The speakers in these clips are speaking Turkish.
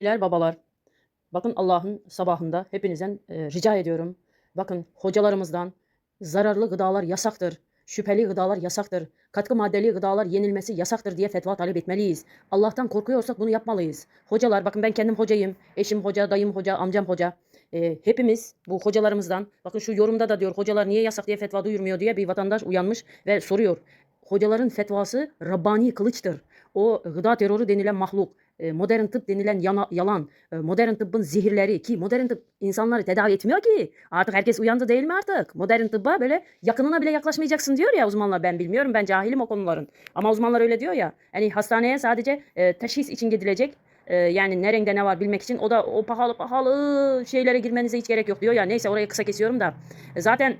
Beyler, babalar, bakın Allah'ın sabahında hepinizden e, rica ediyorum. Bakın hocalarımızdan zararlı gıdalar yasaktır. Şüpheli gıdalar yasaktır. Katkı maddeli gıdalar yenilmesi yasaktır diye fetva talep etmeliyiz. Allah'tan korkuyorsak bunu yapmalıyız. Hocalar, bakın ben kendim hocayım. Eşim hoca, dayım hoca, amcam hoca. E, hepimiz bu hocalarımızdan, bakın şu yorumda da diyor hocalar niye yasak diye fetva duyurmuyor diye bir vatandaş uyanmış ve soruyor. Hocaların fetvası Rabbani kılıçtır. O gıda terörü denilen mahluk, modern tıp denilen yana- yalan, e, modern tıbbın zehirleri ki modern tıp insanları tedavi etmiyor ki. Artık herkes uyandı değil mi artık? Modern tıbba böyle yakınına bile yaklaşmayacaksın diyor ya uzmanlar. Ben bilmiyorum ben cahilim o konuların. Ama uzmanlar öyle diyor ya. Hani hastaneye sadece e, teşhis için gidilecek. E, yani nerede ne var bilmek için. O da o pahalı pahalı şeylere girmenize hiç gerek yok diyor ya. Neyse orayı kısa kesiyorum da. E, zaten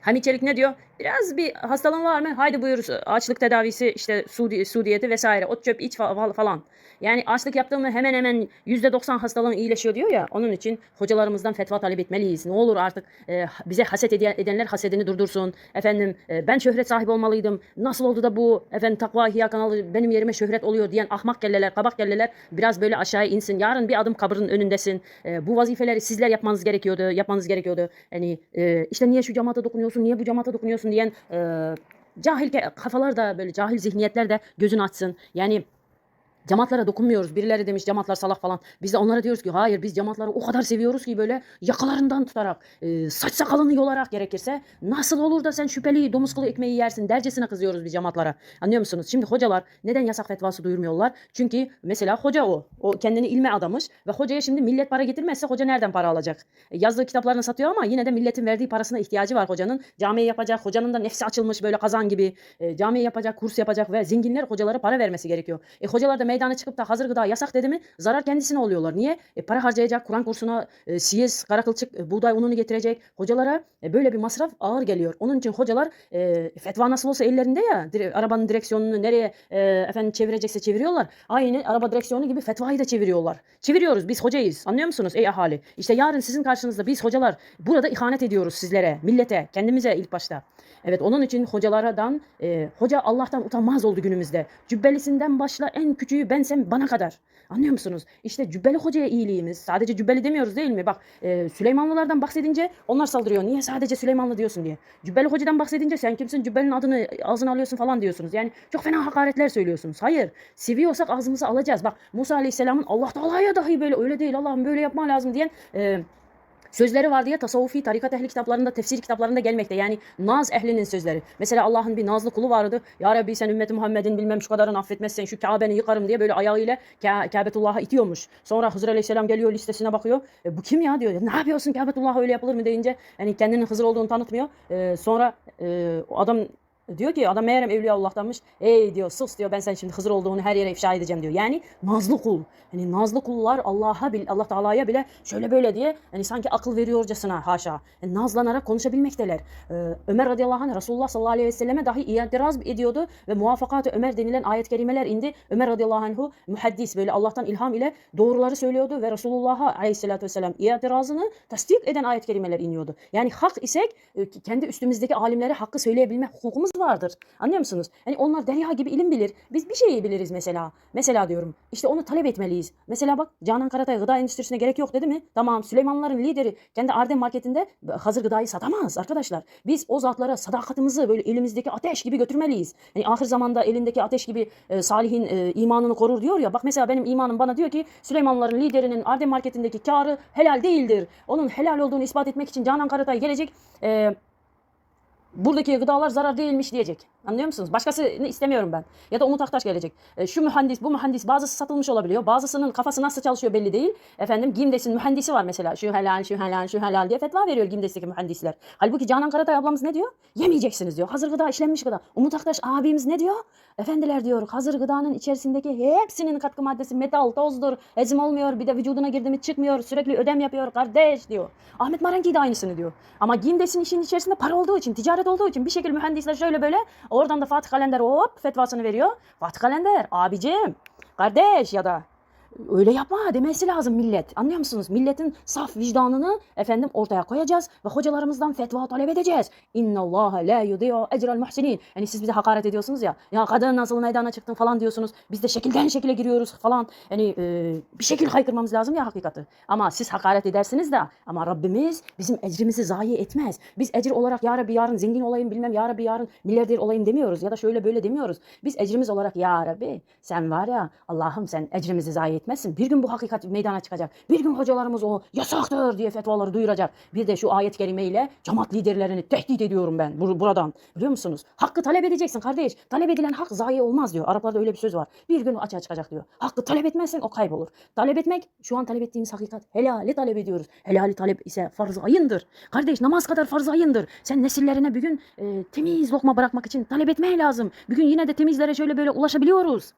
Hamit Çelik ne diyor? Biraz bir hastalığın var mı? Haydi buyur açlık tedavisi işte su, di- su diyeti vesaire. Ot çöp iç fa- falan. Yani açlık yaptığımı hemen hemen %90 hastalığın iyileşiyor diyor ya. Onun için hocalarımızdan fetva talep etmeliyiz. Ne olur artık e, bize haset eden- edenler hasedini durdursun. Efendim e, ben şöhret sahibi olmalıydım. Nasıl oldu da bu efendim takva ihya kanalı benim yerime şöhret oluyor diyen ahmak kelleler, kabak kelleler biraz böyle aşağıya insin. Yarın bir adım kabrın önündesin. E, bu vazifeleri sizler yapmanız gerekiyordu. Yapmanız gerekiyordu. Yani e, işte niye şu cemaate dokunuyorsun, niye bu cemaate dokunuyorsun diyen e, cahil kafalar da böyle cahil zihniyetler de gözünü açsın. Yani Cemaatlara dokunmuyoruz. Birileri demiş cemaatlar salak falan. Biz de onlara diyoruz ki hayır biz cemaatları o kadar seviyoruz ki böyle yakalarından tutarak, e, saç sakalını yolarak gerekirse nasıl olur da sen şüpheli domuz kılı ekmeği yersin dercesine kızıyoruz biz cemaatlara. Anlıyor musunuz? Şimdi hocalar neden yasak fetvası duyurmuyorlar? Çünkü mesela hoca o. O kendini ilme adamış ve hocaya şimdi millet para getirmezse hoca nereden para alacak? E, yazdığı kitaplarını satıyor ama yine de milletin verdiği parasına ihtiyacı var hocanın. Camiye yapacak, hocanın da nefsi açılmış böyle kazan gibi e, camiye yapacak, kurs yapacak ve zenginler hocalara para vermesi gerekiyor. E, hocalar da meydana çıkıp da hazır gıda yasak dedi mi zarar kendisine oluyorlar. Niye? E, para harcayacak, Kur'an kursuna e, siyez, kara kılçık, e, buğday ununu getirecek. Hocalara e, böyle bir masraf ağır geliyor. Onun için hocalar e, fetva nasıl olsa ellerinde ya dire- arabanın direksiyonunu nereye e, efendim çevirecekse çeviriyorlar. Aynı araba direksiyonu gibi fetvayı da çeviriyorlar. Çeviriyoruz biz hocayız. Anlıyor musunuz ey ahali? İşte yarın sizin karşınızda biz hocalar burada ihanet ediyoruz sizlere, millete, kendimize ilk başta. Evet onun için hocalardan e, hoca Allah'tan utanmaz oldu günümüzde. Cübbelisinden başla en küçüğü bensem bana kadar. Anlıyor musunuz? İşte cübbeli hocaya iyiliğimiz. Sadece cübbeli demiyoruz değil mi? Bak e, Süleymanlılardan bahsedince onlar saldırıyor. Niye sadece Süleymanlı diyorsun diye. Cübbeli hocadan bahsedince sen kimsin cübbelinin adını ağzına alıyorsun falan diyorsunuz. Yani çok fena hakaretler söylüyorsunuz. Hayır. Seviyorsak ağzımıza alacağız. Bak Musa Aleyhisselam'ın Allah Teala'ya dahi böyle öyle değil Allah'ım böyle yapman lazım diyen e, sözleri var diye tasavvufi tarikat ehli kitaplarında, tefsir kitaplarında gelmekte. Yani naz ehlinin sözleri. Mesela Allah'ın bir nazlı kulu vardı. Ya Rabbi sen ümmeti Muhammed'in bilmem şu kadarını affetmezsen şu Kabe'ni yıkarım diye böyle ayağıyla Ka- Kabetullah'a itiyormuş. Sonra Hızır Aleyhisselam geliyor listesine bakıyor. E, bu kim ya diyor. Ne yapıyorsun Kabetullah'a öyle yapılır mı deyince hani kendinin Hızır olduğunu tanıtmıyor. E, sonra e, adam Diyor ki adam meğerem Evliya Allah'tanmış. Ey diyor sus diyor ben sen şimdi Hızır olduğunu her yere ifşa edeceğim diyor. Yani nazlı kul. Hani nazlı kullar Allah'a bil Allah Teala'ya bile şöyle böyle diye hani sanki akıl veriyorcasına haşa. Yani nazlanarak konuşabilmekteler. Ee, Ömer radıyallahu anh Resulullah sallallahu aleyhi ve selleme dahi itiraz ediyordu ve muvaffakat Ömer denilen ayet kerimeler indi. Ömer radıyallahu anhu muhaddis böyle Allah'tan ilham ile doğruları söylüyordu ve Resulullah'a aleyhissalatü vesselam itirazını tasdik eden ayet kerimeler iniyordu. Yani hak isek e, kendi üstümüzdeki alimlere hakkı söyleyebilme hukukumuz vardır. Anlıyor musunuz? Hani onlar derya gibi ilim bilir. Biz bir şeyi biliriz mesela. Mesela diyorum. İşte onu talep etmeliyiz. Mesela bak Canan Karatay gıda endüstrisine gerek yok dedi mi? Tamam Süleymanlıların lideri kendi Arden marketinde hazır gıdayı satamaz arkadaşlar. Biz o zatlara sadakatimizi böyle elimizdeki ateş gibi götürmeliyiz. Yani ahir zamanda elindeki ateş gibi e, salihin e, imanını korur diyor ya. Bak mesela benim imanım bana diyor ki Süleymanlıların liderinin Arden marketindeki karı helal değildir. Onun helal olduğunu ispat etmek için Canan Karatay gelecek. E, buradaki gıdalar zarar değilmiş diyecek. Anlıyor musunuz? Başkasını istemiyorum ben. Ya da Umut Aktaş gelecek. E, şu mühendis, bu mühendis bazısı satılmış olabiliyor. Bazısının kafası nasıl çalışıyor belli değil. Efendim Gimdes'in mühendisi var mesela. Şu helal, şu helal, şu helal diye fetva veriyor Gimdes'teki mühendisler. Halbuki Canan Karatay ablamız ne diyor? Yemeyeceksiniz diyor. Hazır gıda, işlenmiş gıda. Umut Aktaş abimiz ne diyor? Efendiler diyor hazır gıdanın içerisindeki hepsinin katkı maddesi metal, tozdur, ezim olmuyor. Bir de vücuduna girdi çıkmıyor. Sürekli ödem yapıyor kardeş diyor. Ahmet Maranki de aynısını diyor. Ama Gimdes'in işin içerisinde para olduğu için, ticaret olduğu için bir şekilde mühendisler şöyle böyle oradan da Fatih Kalender hop fetvasını veriyor. Fatih Kalender abicim, kardeş ya da öyle yapma demesi lazım millet. Anlıyor musunuz? Milletin saf vicdanını efendim ortaya koyacağız ve hocalarımızdan fetva talep edeceğiz. İnna Allah la yudiyu ecrel muhsinin. Yani siz bize hakaret ediyorsunuz ya. Ya kadın nasıl meydana çıktın falan diyorsunuz. Biz de şekilden şekile giriyoruz falan. Yani e, bir şekil haykırmamız lazım ya hakikati. Ama siz hakaret edersiniz de ama Rabbimiz bizim ecrimizi zayi etmez. Biz ecir olarak ya Rabbi yarın zengin olayım bilmem ya Rabbi yarın milyarder olayım demiyoruz ya da şöyle böyle demiyoruz. Biz ecrimiz olarak ya Rabbi sen var ya Allah'ım sen ecrimizi zayi etmezsin. Bir gün bu hakikat meydana çıkacak. Bir gün hocalarımız o yasaktır diye fetvaları duyuracak. Bir de şu ayet kerimeyle cemaat liderlerini tehdit ediyorum ben bur- buradan. Biliyor musunuz? Hakkı talep edeceksin kardeş. Talep edilen hak zayi olmaz diyor. Araplarda öyle bir söz var. Bir gün açığa çıkacak diyor. Hakkı talep etmezsen o kaybolur. Talep etmek şu an talep ettiğimiz hakikat. Helali talep ediyoruz. Helali talep ise farz-ı ayındır. Kardeş namaz kadar farz-ı ayındır. Sen nesillerine bir gün e, temiz lokma bırakmak için talep etmeye lazım. Bir gün yine de temizlere şöyle böyle ulaşabiliyoruz.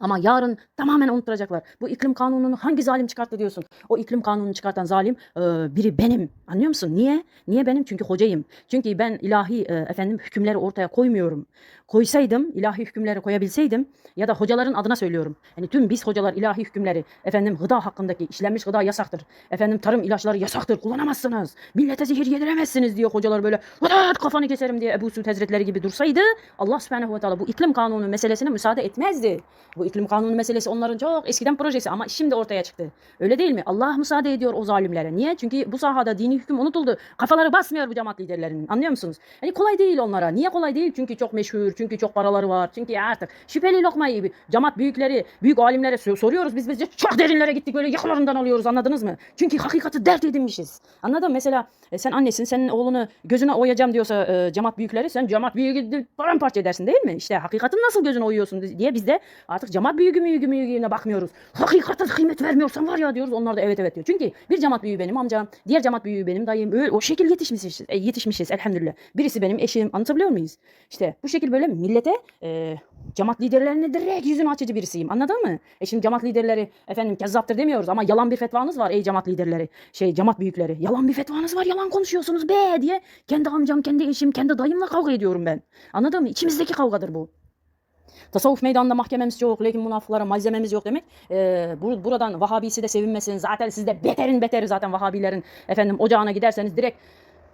Ama yarın tamamen unutturacaklar. Bu iklim kanununu hangi zalim çıkarttı diyorsun? O iklim kanununu çıkartan zalim e, biri benim. Anlıyor musun? Niye? Niye benim? Çünkü hocayım. Çünkü ben ilahi e, efendim hükümleri ortaya koymuyorum. Koysaydım, ilahi hükümleri koyabilseydim ya da hocaların adına söylüyorum. Yani tüm biz hocalar ilahi hükümleri efendim gıda hakkındaki işlenmiş gıda yasaktır. Efendim tarım ilaçları yasaktır. Kullanamazsınız. Millete zehir yediremezsiniz diyor hocalar böyle. "Hıdat, kafanı keserim diye Ebu Suud Hazretleri gibi dursaydı Allah subhanehu ve teala bu iklim kanunu meselesine müsaade etmezdi. Bu iklim kanunu meselesi onların çok eskiden projesi ama şimdi ortaya çıktı. Öyle değil mi? Allah müsaade ediyor o zalimlere. Niye? Çünkü bu sahada dini hüküm unutuldu. Kafaları basmıyor bu cemaat liderlerinin. Anlıyor musunuz? Yani kolay değil onlara. Niye kolay değil? Çünkü çok meşhur, çünkü çok paraları var. Çünkü artık şüpheli lokmayı cemaat büyükleri, büyük alimlere sor- soruyoruz. Biz bizce çok derinlere gittik böyle yakalarından alıyoruz anladınız mı? Çünkü hakikati dert edinmişiz. Anladın mı? Mesela e, sen annesin, senin oğlunu gözüne oyacağım diyorsa e, cemaat büyükleri sen cemaat büyüğü paramparça edersin değil mi? İşte hakikatin nasıl gözüne oyuyorsun diye biz de artık cemaat büyüğü müyüğü müyüğüne bakmıyoruz. Hakikate kıymet vermiyorsan var ya diyoruz. Onlar da evet evet diyor. Çünkü bir cemaat büyüğü benim amcam, diğer cemaat büyüğü benim dayım. Öyle, o şekil yetişmişiz, e, yetişmişiz elhamdülillah. Birisi benim eşim. Anlatabiliyor muyuz? İşte bu şekil böyle millete e, cemaat liderlerine direkt yüzünü açıcı birisiyim. Anladın mı? E şimdi cemaat liderleri efendim kezzaptır demiyoruz ama yalan bir fetvanız var ey cemaat liderleri. Şey cemaat büyükleri. Yalan bir fetvanız var. Yalan konuşuyorsunuz be diye. Kendi amcam, kendi eşim, kendi dayımla kavga ediyorum ben. Anladın mı? İçimizdeki kavgadır bu. Tasavvuf meydanında mahkememiz yok, lakin münafıklara malzememiz yok demek. Ee, bu, buradan Vahabisi de sevinmesin. Zaten siz de beterin beteri zaten Vahabilerin efendim ocağına giderseniz direkt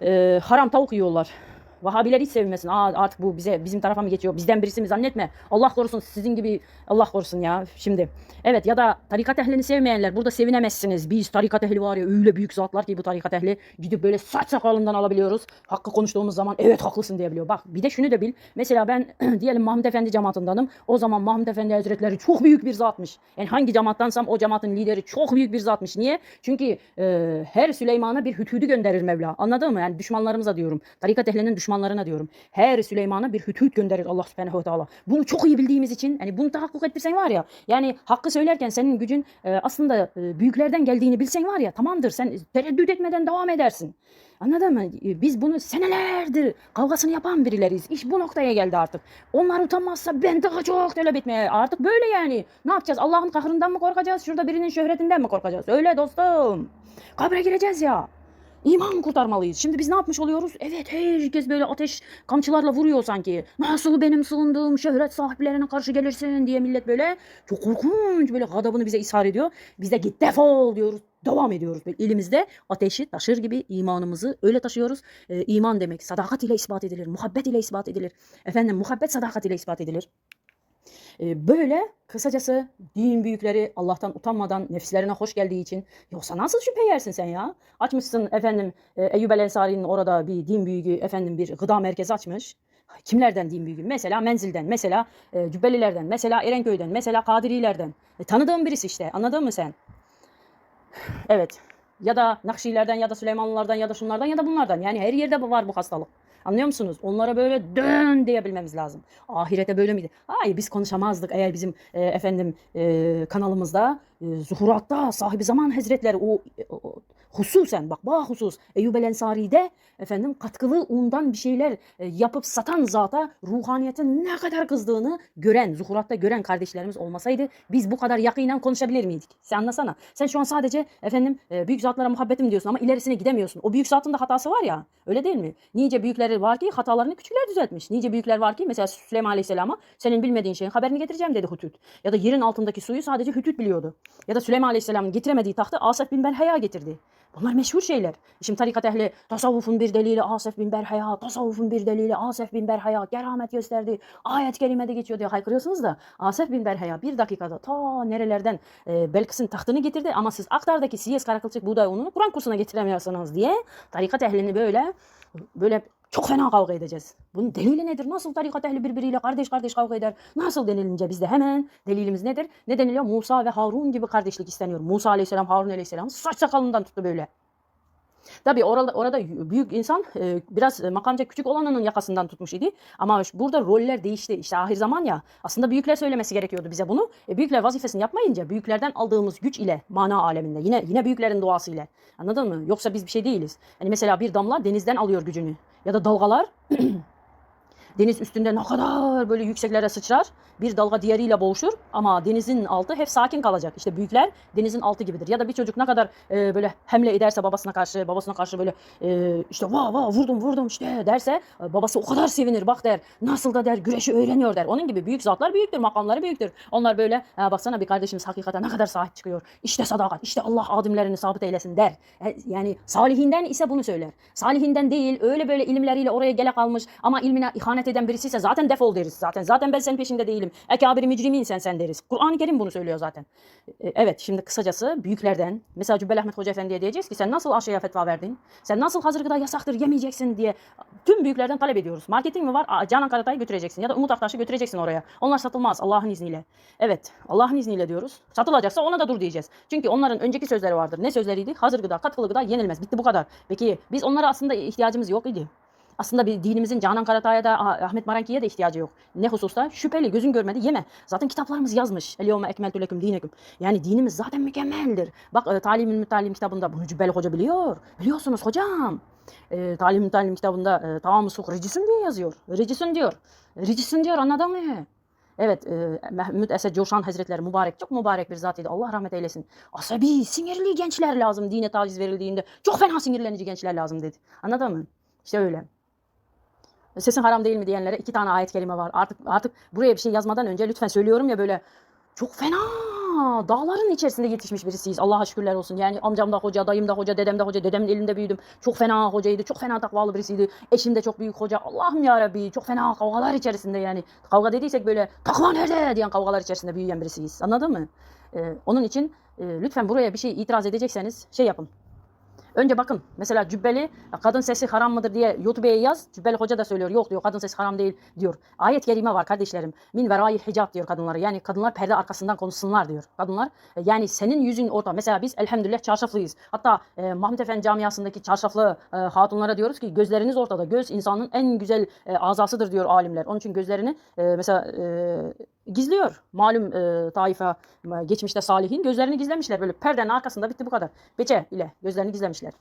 e, haram tavuk yiyorlar. Vahabiler hiç sevinmesin. Aa, artık bu bize bizim tarafa mı geçiyor? Bizden birisi mi zannetme. Allah korusun sizin gibi Allah korusun ya şimdi. Evet ya da tarikat ehlini sevmeyenler burada sevinemezsiniz. Biz tarikat ehli var ya öyle büyük zatlar ki bu tarikat ehli gidip böyle saç sakalından alabiliyoruz. Hakkı konuştuğumuz zaman evet haklısın diyebiliyor. Bak bir de şunu da bil. Mesela ben diyelim Mahmud Efendi cemaatındanım. O zaman Mahmud Efendi Hazretleri çok büyük bir zatmış. Yani hangi cemaattansa o cemaatin lideri çok büyük bir zatmış. Niye? Çünkü e, her Süleyman'a bir hütüdü gönderir Mevla. Anladın mı? Yani düşmanlarımıza diyorum. Tarikat ehlinin düşmanlarına diyorum. Her Süleyman'a bir hütüt gönderir Allah subhanehu ve teala. Bunu çok iyi bildiğimiz için hani bunu tahakkuk ettirsen var ya. Yani hakkı söylerken senin gücün e, aslında e, büyüklerden geldiğini bilsen var ya tamamdır sen tereddüt etmeden devam edersin. Anladın mı? E, Biz bunu senelerdir kavgasını yapan birileriyiz. İş bu noktaya geldi artık. Onlar utanmazsa ben daha çok talep etmeye. Artık böyle yani. Ne yapacağız? Allah'ın kahrından mı korkacağız? Şurada birinin şöhretinden mi korkacağız? Öyle dostum. Kabre gireceğiz ya. İman kurtarmalıyız. Şimdi biz ne yapmış oluyoruz? Evet herkes böyle ateş kamçılarla vuruyor sanki. Nasıl benim sığındığım şöhret sahiplerine karşı gelirsin diye millet böyle çok korkunç böyle gadabını bize ishar ediyor. Biz de git defol diyoruz. Devam ediyoruz. Böyle elimizde ateşi taşır gibi imanımızı öyle taşıyoruz. Ee, iman demek sadakat ile ispat edilir. Muhabbet ile ispat edilir. Efendim muhabbet sadakat ile ispat edilir. Ee, Böyle kısacası din büyükleri Allah'tan utanmadan nefislerine hoş geldiği için yoksa nasıl şüphe yersin sen ya? Açmışsın efendim e, Eyyub el Ensari'nin orada bir din büyüğü efendim bir gıda merkezi açmış. Kimlerden din büyüğü? Mesela Menzil'den, mesela e, Cübbelilerden, mesela Erenköy'den, mesela Kadirilerden. E, tanıdığın birisi işte anladın mı sen? Evet. Ya da Nakşilerden ya da Süleymanlılardan ya da şunlardan ya da bunlardan. Yani her yerde var bu hastalık. Anlıyor musunuz? Onlara böyle dön diyebilmemiz lazım. Ahirete böyle miydi? Hayır biz konuşamazdık eğer bizim e, efendim e, kanalımızda zuhuratta sahibi zaman hazretleri o, o hususen bak bak husus Eyyub el Ensari'de efendim katkılı undan bir şeyler e, yapıp satan zata ruhaniyetin ne kadar kızdığını gören, zuhuratta gören kardeşlerimiz olmasaydı biz bu kadar yakinen konuşabilir miydik? Sen anlasana. Sen şu an sadece efendim e, büyük zatlara muhabbetim diyorsun ama ilerisine gidemiyorsun. O büyük zatın da hatası var ya. Öyle değil mi? Nice büyükleri var ki hatalarını küçükler düzeltmiş. Nice büyükler var ki mesela Süleyman Aleyhisselam'a senin bilmediğin şeyin haberini getireceğim dedi Hütüt. Ya da yerin altındaki suyu sadece Hütüt biliyordu. Ya da Süleyman Aleyhisselam'ın getiremediği tahtı Asef bin Berhaya getirdi. Bunlar meşhur şeyler. Şimdi tarikat ehli tasavvufun bir delili Asef bin Berhaya, tasavvufun bir delili Asef bin Berhaya, keramet gösterdi, ayet-i kerimede geçiyor diye haykırıyorsunuz da Asef bin Berhaya bir dakikada ta nerelerden e, Belkıs'ın tahtını getirdi ama siz Aktar'daki Siyes Karakılçık buğday ununu Kur'an kursuna getiremiyorsunuz diye tarikat ehlini böyle böyle çok fena kavga edeceğiz. Bunun delili nedir? Nasıl tarikat ehli birbiriyle kardeş kardeş kavga eder? Nasıl denilince bizde hemen delilimiz nedir? Ne deniliyor? Musa ve Harun gibi kardeşlik isteniyor. Musa aleyhisselam Harun aleyhisselam saç sakalından tuttu böyle. Tabi orada, orada büyük insan e, biraz makamca küçük olanının yakasından tutmuş idi. Ama burada roller değişti. İşte ahir zaman ya aslında büyükler söylemesi gerekiyordu bize bunu. E, büyükler vazifesini yapmayınca büyüklerden aldığımız güç ile mana aleminde yine yine büyüklerin duası ile. Anladın mı? Yoksa biz bir şey değiliz. Hani mesela bir damla denizden alıyor gücünü. Ya da dalgalar Deniz üstünde ne kadar böyle yükseklere sıçrar. Bir dalga diğeriyle boğuşur ama denizin altı hep sakin kalacak. İşte büyükler denizin altı gibidir. Ya da bir çocuk ne kadar e, böyle hemle ederse babasına karşı, babasına karşı böyle e, işte va va vurdum vurdum işte derse e, babası o kadar sevinir bak der. Nasıl da der güreşi öğreniyor der. Onun gibi büyük zatlar büyüktür, makamları büyüktür. Onlar böyle "Ha, baksana bir kardeşimiz hakikate ne kadar sahip çıkıyor. İşte sadakat, işte Allah adımlerini sabit eylesin der. E, Yani salihinden ise bunu söyler. Salihinden değil öyle böyle ilimleriyle oraya gele kalmış ama ilmine ihanet eden birisi ise zaten defol deriz zaten. Zaten ben senin peşinde değilim. Ekabiri mücrimin sen sen deriz. Kur'an-ı Kerim bunu söylüyor zaten. E, Evet şimdi kısacası büyüklerden mesela Cübbeli Ahmet Hoca Efendi'ye diyeceğiz ki sen nasıl aşıya fetva verdin? Sen nasıl hazır gıda yasaktır yemeyeceksin diye tüm büyüklerden talep ediyoruz. Marketing mi var? Aa, Canan götüreceksin ya da Umut Aktaş'ı götüreceksin oraya. Onlar satılmaz Allah'ın izniyle. Evet Allah'ın izniyle diyoruz. Satılacaksa ona da dur diyeceğiz. Çünkü onların önceki sözleri vardır. Ne sözleriydi? Hazır gıda, katkılı gıda yenilmez. Bitti bu kadar. Peki biz onlara aslında ihtiyacımız yok idi. Aslında bir dinimizin Canan Karatay'a da Ah- Ahmet Maranki'ye de ihtiyacı yok. Ne hususta? Şüpheli, gözün görmedi, yeme. Zaten kitaplarımız yazmış. Eliyome ekmeltü leküm dineküm. Yani dinimiz zaten mükemmeldir. Bak e, Talimül Mütalim kitabında bunu Cübbeli Hoca biliyor. Biliyorsunuz hocam. E, Talim Mütalim kitabında e, tamamı suk ricisin diye yazıyor. Ricisin diyor. Ricisin diyor anladın mı? Evet, e, Mehmet Esed Coşan Hazretleri mübarek, çok mübarek bir zatıydı. Allah rahmet eylesin. Asabi, sinirli gençler lazım dine taciz verildiğinde. Çok fena sinirlenici gençler lazım dedi. Anladın mı? İşte öyle. Sesin haram değil mi diyenlere iki tane ayet kelime var. Artık artık buraya bir şey yazmadan önce lütfen söylüyorum ya böyle çok fena dağların içerisinde yetişmiş birisiyiz. Allah'a şükürler olsun. Yani amcam da hoca, dayım da hoca, dedem de hoca, dedemin elinde büyüdüm. Çok fena hocaydı, çok fena takvalı birisiydi. Eşim de çok büyük hoca. Allah'ım ya Rabbi çok fena kavgalar içerisinde yani. Kavga dediysek böyle takva nerede diyen kavgalar içerisinde büyüyen birisiyiz. Anladın mı? Ee, onun için e, lütfen buraya bir şey itiraz edecekseniz şey yapın. Önce bakın mesela cübbeli kadın sesi haram mıdır diye YouTube'ya yaz. Cübbeli hoca da söylüyor. Yok diyor kadın sesi haram değil diyor. Ayet kerime var kardeşlerim. Min verai hicab diyor kadınlara. Yani kadınlar perde arkasından konuşsunlar diyor. Kadınlar e, yani senin yüzün orada. Mesela biz elhamdülillah çarşaflıyız. Hatta e, Mahmut Efendi camiasındaki çarşaflı e, hatunlara diyoruz ki gözleriniz ortada. Göz insanın en güzel e, azasıdır diyor alimler. Onun için gözlerini e, mesela e, gizliyor. Malum e, taife e, geçmişte salihin gözlerini gizlemişler. Böyle perdenin arkasında bitti bu kadar. Beçe ile gözlerini gizlemişler.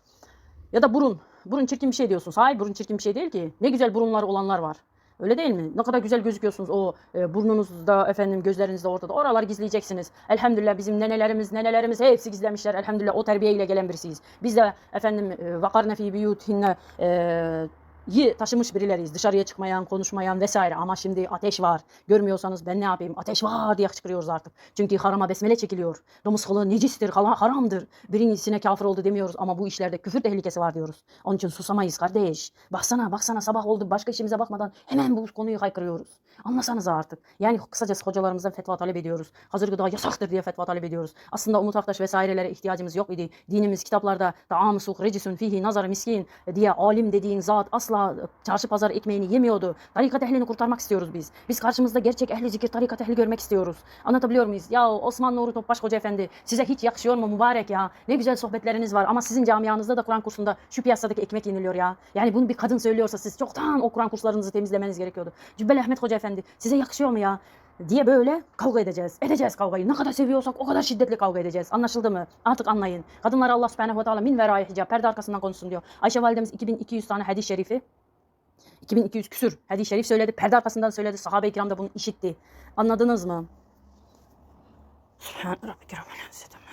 Ya da burun. Burun çirkin bir şey diyorsunuz. Hayır burun çirkin bir şey değil ki. Ne güzel burunları olanlar var. Öyle değil mi? Ne kadar güzel gözüküyorsunuz o e, burnunuzda efendim gözlerinizde ortada. Oraları gizleyeceksiniz. Elhamdülillah bizim nenelerimiz nenelerimiz hepsi gizlemişler. Elhamdülillah o terbiyeyle gelen birisiyiz. Biz de efendim e, vakarne fi biyutihinne e, yi taşımış birileriyiz. Dışarıya çıkmayan, konuşmayan vesaire. Ama şimdi ateş var. Görmüyorsanız ben ne yapayım? Ateş var diye çıkıyoruz artık. Çünkü harama besmele çekiliyor. Domuz kılı necistir, haramdır. Birincisine kafir oldu demiyoruz ama bu işlerde küfür tehlikesi var diyoruz. Onun için susamayız kardeş. Baksana, baksana sabah oldu. Başka işimize bakmadan hemen bu konuyu haykırıyoruz. Anlasanız artık. Yani kısacası hocalarımızdan fetva talep ediyoruz. Hazır gıda yasaktır diye fetva talep ediyoruz. Aslında Umut Aktaş vesairelere ihtiyacımız yok idi. Dinimiz kitaplarda ta'am suk recisun fihi nazar miskin diye alim dediğin zat asla çarşı pazar ekmeğini yemiyordu. Tarikat ehlini kurtarmak istiyoruz biz. Biz karşımızda gerçek ehli zikir tarikat ehli görmek istiyoruz. Anlatabiliyor muyuz? Ya Osman Nuri Topbaş Hoca Efendi size hiç yakışıyor mu mübarek ya? Ne güzel sohbetleriniz var ama sizin camianızda da Kur'an kursunda şu piyasadaki ekmek yeniliyor ya. Yani bunu bir kadın söylüyorsa siz çoktan o Kur'an kurslarınızı temizlemeniz gerekiyordu. Cübbeli Ahmet Hoca Efendi size yakışıyor mu ya? Diye böyle kavga edeceğiz. Edeceğiz kavgayı. Ne kadar seviyorsak o kadar şiddetli kavga edeceğiz. Anlaşıldı mı? Artık anlayın. Kadınlar Allah subhanehu ve teala min verai hicab. Perde arkasından konuşsun diyor. Ayşe validemiz 2200 tane hadis-i şerifi 2200 küsür hadis-i şerif söyledi. Perde arkasından söyledi. Sahabe-i kiram da bunu işitti. Anladınız mı? Subhan rabbike rabbil izzati